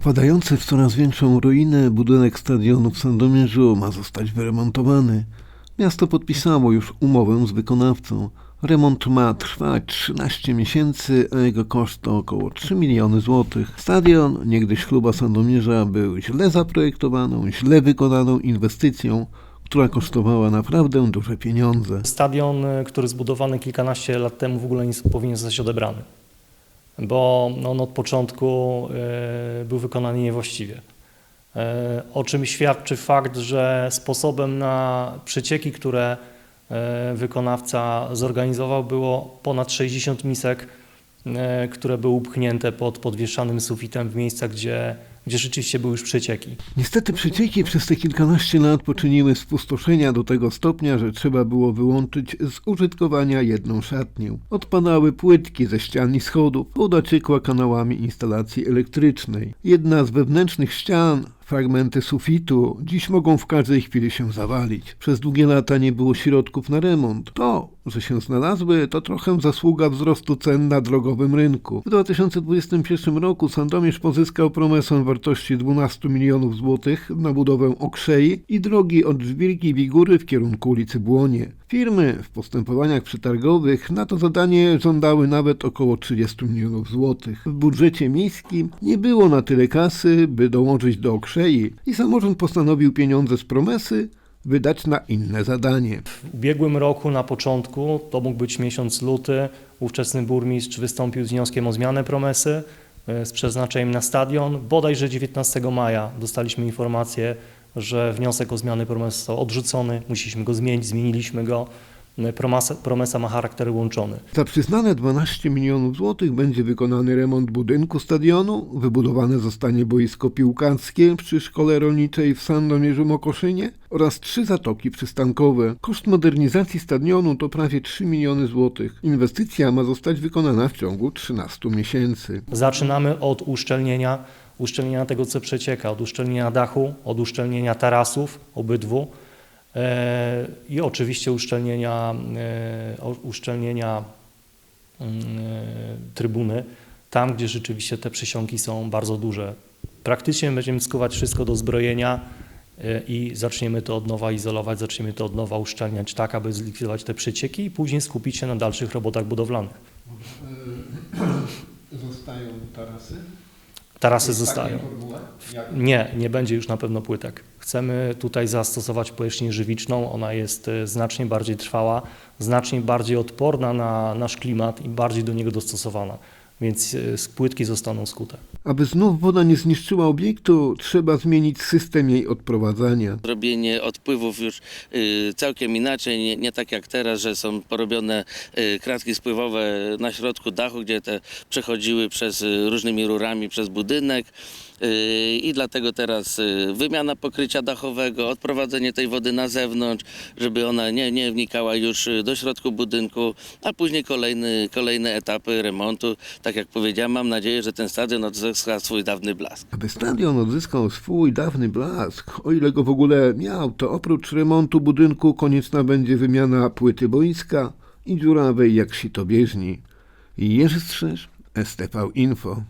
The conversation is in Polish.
Wpadający w coraz większą ruinę budynek stadionu w Sandomierzu ma zostać wyremontowany. Miasto podpisało już umowę z wykonawcą. Remont ma trwać 13 miesięcy, a jego koszt to około 3 miliony złotych. Stadion, niegdyś kluba Sandomierza, był źle zaprojektowaną, źle wykonaną inwestycją, która kosztowała naprawdę duże pieniądze. Stadion, który zbudowany kilkanaście lat temu w ogóle nie powinien zostać odebrany, bo on od początku y, był wykonany niewłaściwie. Y, O czym świadczy fakt, że sposobem na przecieki, które y, wykonawca zorganizował, było ponad 60 misek, które były upchnięte pod podwieszanym sufitem w miejscach, gdzie, gdzie rzeczywiście były już przecieki. Niestety przecieki przez te kilkanaście lat poczyniły spustoszenia do tego stopnia, że trzeba było wyłączyć z użytkowania jedną szatnię. Odpadały płytki ze ścian i schodów, woda ciekła kanałami instalacji elektrycznej. Jedna z wewnętrznych ścian, fragmenty sufitu, dziś mogą w każdej chwili się zawalić. Przez długie lata nie było środków na remont. To, że się znalazły, to trochę zasługa wzrostu cen na drogowym rynku. W 2021 roku Sandomierz pozyskał promesę wartości 12 milionów złotych na budowę okrzei i drogi od Żwirki Wigury w kierunku ulicy Błonie. Firmy w postępowaniach przetargowych na to zadanie żądały nawet około 30 milionów złotych. W budżecie miejskim nie było na tyle kasy, by dołączyć do okrzei i samorząd postanowił pieniądze z promesy wydać na inne zadanie. W ubiegłym roku na początku, to mógł być miesiąc luty, ówczesny burmistrz wystąpił z wnioskiem o zmianę promesy e, z przeznaczeniem na stadion. Bodajże 19 maja dostaliśmy informację, że wniosek o zmianę promesy został odrzucony, musieliśmy go zmienić, zmieniliśmy go. E, Promesa, ma charakter łączony. Za przyznane 12 milionów złotych będzie wykonany remont budynku stadionu, wybudowane zostanie boisko piłkarskie przy Szkole Rolniczej w Sandomierzu Mokoszynie oraz trzy zatoki przystankowe. Koszt modernizacji stadionu to prawie 3 miliony złotych. Inwestycja ma zostać wykonana w ciągu 13 miesięcy. Zaczynamy od uszczelnienia, uszczelnienia tego, co przecieka, od uszczelnienia dachu, od uszczelnienia tarasów obydwu i oczywiście uszczelnienia, e, uszczelnienia mm, e, trybuny, tam gdzie rzeczywiście te przesiąki są bardzo duże. Praktycznie będziemy skuwać wszystko do zbrojenia e, i zaczniemy to od nowa izolować, zaczniemy to od nowa uszczelniać tak, aby zlikwidować te przecieki i później skupić się na dalszych robotach budowlanych. Zostają tarasy? Tarasy zostają. Nie, nie będzie już na pewno płytek. Chcemy tutaj zastosować powierzchnię żywiczną. Ona jest e, znacznie bardziej trwała, znacznie bardziej odporna na nasz klimat i bardziej do niego dostosowana. Więc e, płytki zostaną skute. Aby znów woda nie zniszczyła obiektu, trzeba zmienić system jej odprowadzania. Robienie odpływów już y, całkiem inaczej, nie, nie tak jak teraz, że są porobione y, kratki spływowe na środku dachu, gdzie te przechodziły przez y, różnymi rurami przez budynek. Y, I dlatego teraz y, wymiana pokrycia dachowego, odprowadzenie tej wody na zewnątrz, żeby ona nie, nie wnikała już y, do środku budynku, a później kolejny, kolejne etapy remontu. Tak jak powiedziałem, mam nadzieję, że ten stadion odzyska swój dawny blask. Aby stadion odzyskał swój dawny blask, o ile go w ogóle miał, to oprócz remontu budynku konieczna będzie wymiana płyty boiska i dziurawej jak sito bieżni. Jerzy Strzyż, STV Info.